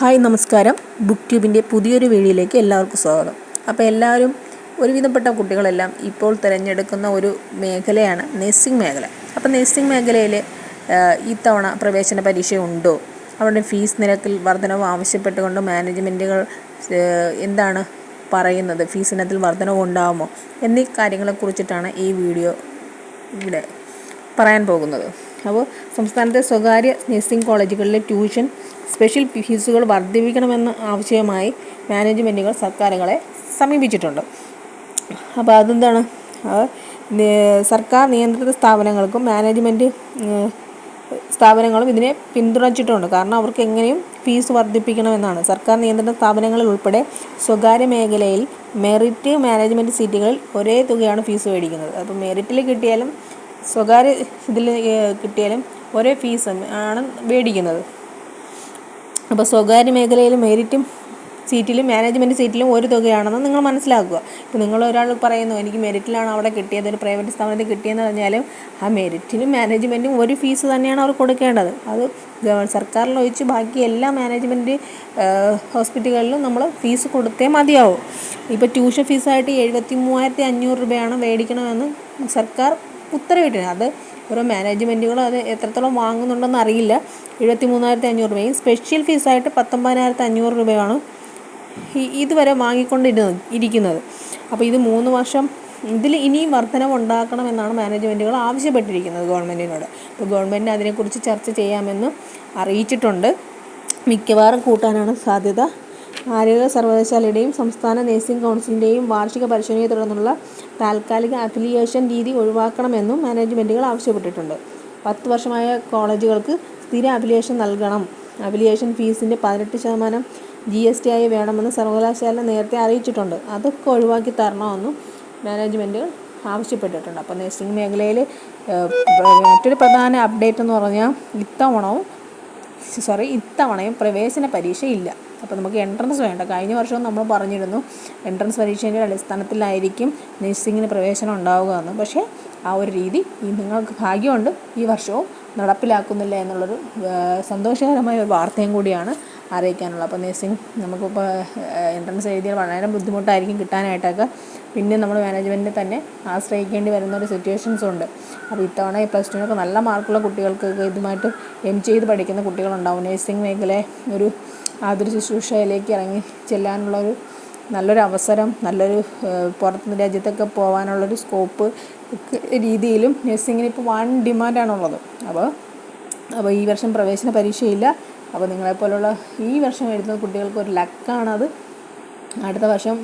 Hi നമസ്കാരം. Book ട്യൂബിന്റെ പുതിയൊരു വീഡിയോയിലേക്ക് എല്ലാവർക്കും സ്വാഗതം. അപ്പോൾ എല്ലാവരും ഒരുവിധപ്പെട്ട കുട്ടികളെല്ലാം ഇപ്പോൾ തിരഞ്ഞെടുക്കുന്ന ഒരു മേഖലയാണ് നേഴ്സിംഗ് മേഖല. അപ്പോൾ നഴ്സിംഗ് മേഖലയിൽ ഇത്തവണ പ്രവേശന പരീക്ഷ ഉണ്ടോ? അവരുടെ ഫീസ് നിരക്കിൽ വർധനവ് ആവശ്യപ്പെട്ടുകൊണ്ട് മാനേജ്മെന്റുകൾ എന്താണ് പറയുന്നത്? ഫീസ് ഇനത്തിൽ വർധനവ് ഉണ്ടാകുമോ എന്നീ കാര്യങ്ങളെക്കുറിച്ചിട്ടാണ് ഈ വീഡിയോ ഇവിടെ പറയാൻ പോകുന്നത്. അപ്പോൾ സംസ്ഥാനത്തെ സ്വകാര്യ നഴ്സിംഗ് കോളേജുകളിലെ ട്യൂഷൻ സ്പെഷ്യൽ ഫീസുകൾ വർദ്ധിപ്പിക്കണമെന്ന ആവശ്യമായി മാനേജ്മെന്റുകൾ സർക്കാരുകളെ സമീപിച്ചിട്ടുണ്ട്. അപ്പോൾ അതെന്താണ്? സർക്കാർ നിയന്ത്രിത സ്ഥാപനങ്ങൾക്കും മാനേജ്മെന്റ് സ്ഥാപനങ്ങളും ഇതിനെ പിന്തുണച്ചിട്ടുണ്ട്. കാരണം അവർക്ക് എങ്ങനെയും ഫീസ് വർദ്ധിപ്പിക്കണമെന്നാണ്. സർക്കാർ നിയന്ത്രണ സ്ഥാപനങ്ങളിൽ ഉൾപ്പെടെ സ്വകാര്യ മേഖലയിൽ മെറിറ്റ് മാനേജ്മെന്റ് സീറ്റുകളിൽ ഒരേ തുകയാണ് ഫീസ് മേടിക്കുന്നത്. അപ്പോൾ മെറിറ്റിൽ കിട്ടിയാലും സ്വകാര്യ ഇതിൽ കിട്ടിയാലും ഒരേ ഫീസ് ആണ് മേടിക്കുന്നത്. അപ്പോൾ സ്വകാര്യ മേഖലയിൽ മെറിറ്റും സീറ്റിലും മാനേജ്മെന്റ് സീറ്റിലും ഒരു തുകയാണെന്ന് നിങ്ങൾ മനസ്സിലാക്കുക. ഇപ്പോൾ നിങ്ങൾ ഒരാൾ പറയുന്നു എനിക്ക് മെറിറ്റിലാണ് അവിടെ കിട്ടിയത് ഒരു പ്രൈവറ്റ് സ്ഥാപനത്തിൽ കിട്ടിയെന്ന് പറഞ്ഞാലും ആ മെറിറ്റിനും മാനേജ്മെന്റും ഒരു ഫീസ് തന്നെയാണ് അവർ കൊടുക്കേണ്ടത്. അത് സർക്കാരിൽ ഒഴിച്ച് ബാക്കി എല്ലാ മാനേജ്മെന്റ് ഹോസ്പിറ്റലുകളിലും നമ്മൾ ഫീസ് കൊടുത്തേ മതിയാവും. ഇപ്പോൾ ട്യൂഷൻ ഫീസായിട്ട് എഴുപത്തി മൂവായിരത്തി അഞ്ഞൂറ് രൂപയാണ് മേടിക്കണമെന്ന് സർക്കാർ ഉത്തരവിട്ടിട്ടുണ്ട് അത് ഓരോ മാനേജ്മെന്റുകൾ അത് എത്രത്തോളം വാങ്ങുന്നുണ്ടെന്ന് അറിയില്ല. എഴുപത്തി മൂന്നായിരത്തി അഞ്ഞൂറ് രൂപയും സ്പെഷ്യൽ ഫീസായിട്ട് പത്തൊമ്പതിനായിരത്തി അഞ്ഞൂറ് രൂപയാണ് ഇതുവരെ വാങ്ങിക്കൊണ്ടിരുന്നത് ഇരിക്കുന്നത്. അപ്പോൾ ഇത് മൂന്ന് വർഷം ഇതിൽ ഇനിയും വർധനവ് ഉണ്ടാക്കണമെന്നാണ് മാനേജ്മെന്റുകൾ ആവശ്യപ്പെട്ടിരിക്കുന്നത് ഗവൺമെന്റിനോട് അപ്പോൾ ഗവൺമെന്റ് അതിനെക്കുറിച്ച് ചർച്ച ചെയ്യാമെന്ന് അറിയിച്ചിട്ടുണ്ട്. മിക്കവാറും കൂട്ടാനാണ് സാധ്യത. ആരോഗ്യ സർവകലാശാലയുടെയും സംസ്ഥാന നഴ്സിംഗ് കൗൺസിലിന്റെയും വാർഷിക പരിശോധനയെ തുടർന്നുള്ള താൽക്കാലിക അഫിലിയേഷൻ രീതി ഒഴിവാക്കണമെന്നും മാനേജ്മെന്റുകൾ ആവശ്യപ്പെട്ടിട്ടുണ്ട്. പത്ത് വർഷമായ കോളേജുകൾക്ക് സ്ഥിര അഫിലിയേഷൻ നൽകണം. അഫിലിയേഷൻ ഫീസിന്റെ പതിനെട്ട് ശതമാനം ജി എസ് ടി ആയി വേണമെന്ന് സർവകലാശാല നേരത്തെ അറിയിച്ചിട്ടുണ്ട്. അതൊക്കെ ഒഴിവാക്കി തരണമെന്നും മാനേജ്മെന്റുകൾ ആവശ്യപ്പെട്ടിട്ടുണ്ട്. അപ്പോൾ നഴ്സിംഗ് മേഖലയിൽ മറ്റൊരു പ്രധാന അപ്ഡേറ്റ് എന്ന് പറഞ്ഞാൽ ഇത്തവണവും സോറി ഇത്തവണയും പ്രവേശന പരീക്ഷ ഇല്ല അപ്പോൾ നമുക്ക് എൻട്രൻസ് വേണ്ട. കഴിഞ്ഞ വർഷവും നമ്മൾ പറഞ്ഞിരുന്നു എൻട്രൻസ് പരീക്ഷേന്റെ അടിസ്ഥാനത്തിലായിരിക്കും നഴ്സിങ്ങിന് പ്രവേശനം ഉണ്ടാവുക എന്ന്. പക്ഷേ ആ ഒരു രീതി ഈ നിങ്ങൾക്ക് ഭാഗ്യമുണ്ട്. ഈ വർഷവും നടപ്പിലാക്കുന്നില്ല എന്നുള്ളൊരു സന്തോഷകരമായ ഒരു വാർത്തയും കൂടിയാണ് അറിയിക്കാനുള്ളത് അപ്പോൾ നഴ്സിംഗ് നമുക്കിപ്പോൾ എൻട്രൻസ് എഴുതിയാൽ വളരെ ബുദ്ധിമുട്ടായിരിക്കും കിട്ടാനായിട്ടൊക്കെ. പിന്നെ നമ്മൾ മാനേജ്മെന്റിനെ തന്നെ ആശ്രയിക്കേണ്ടി വരുന്ന ഒരു സിറ്റുവേഷൻസ് ഉണ്ട്. അപ്പോൾ ഇത്തവണ ഈ പ്ലസ് ടുവിനൊക്കെ നല്ല മാർക്കുള്ള കുട്ടികൾക്ക് ഇതുമായിട്ട് എം ചെയ്ത് പഠിക്കുന്ന കുട്ടികളുണ്ടാവും. നഴ്സിംഗ് മേഖല ഒരു ആതുര ശുശ്രൂഷയിലേക്ക് ഇറങ്ങി ചെല്ലാനുള്ള ഒരു നല്ലൊരു അവസരം നല്ലൊരു പുറത്ത് രാജ്യത്തൊക്കെ പോകാനുള്ളൊരു സ്കോപ്പ് രീതിയിലും നഴ്സിങ്ങിന് ഇപ്പോൾ വൺ ഡിമാൻഡാണുള്ളത് അപ്പോൾ അപ്പോൾ ഈ വർഷം പ്രവേശന പരീക്ഷയില്ല. അപ്പോൾ നിങ്ങളെപ്പോലുള്ള ഈ വർഷം എഴുതുന്ന കുട്ടികൾക്ക് ഒരു ലക്കാണത് അടുത്ത വർഷം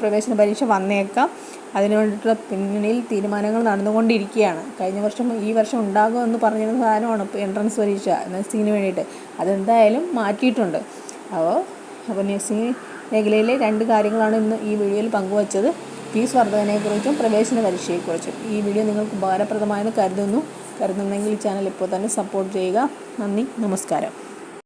പ്രവേശന പരീക്ഷ വന്നേക്കാം. അതിനു വേണ്ടിയിട്ടുള്ള പിന്നണിയിൽ തീരുമാനങ്ങൾ നടന്നുകൊണ്ടിരിക്കുകയാണ്. കഴിഞ്ഞ വർഷം ഈ വർഷം ഉണ്ടാകുമെന്ന് പറഞ്ഞിരുന്ന സാധനമാണ് എൻട്രൻസ് പരീക്ഷ നഴ്സിങ്ങിന് വേണ്ടിയിട്ട്. അതെന്തായാലും മാറ്റിയിട്ടുണ്ട്. അപ്പോൾ അപ്പോൾ നഴ്സിംഗ് മേഖലയിലെ രണ്ട് കാര്യങ്ങളാണ് ഇന്ന് ഈ വീഡിയോയിൽ പങ്കുവച്ചത്. ഫീസ് വർധനയെക്കുറിച്ചും പ്രവേശന പരീക്ഷയെക്കുറിച്ചും. ഈ വീഡിയോ നിങ്ങൾക്ക് ഉപകാരപ്രദമായെന്ന് കരുതുന്നു. കരുതുന്നെങ്കിൽ ഈ ചാനൽ ഇപ്പോൾ തന്നെ സപ്പോർട്ട് ചെയ്യുക. നന്ദി. നമസ്കാരം.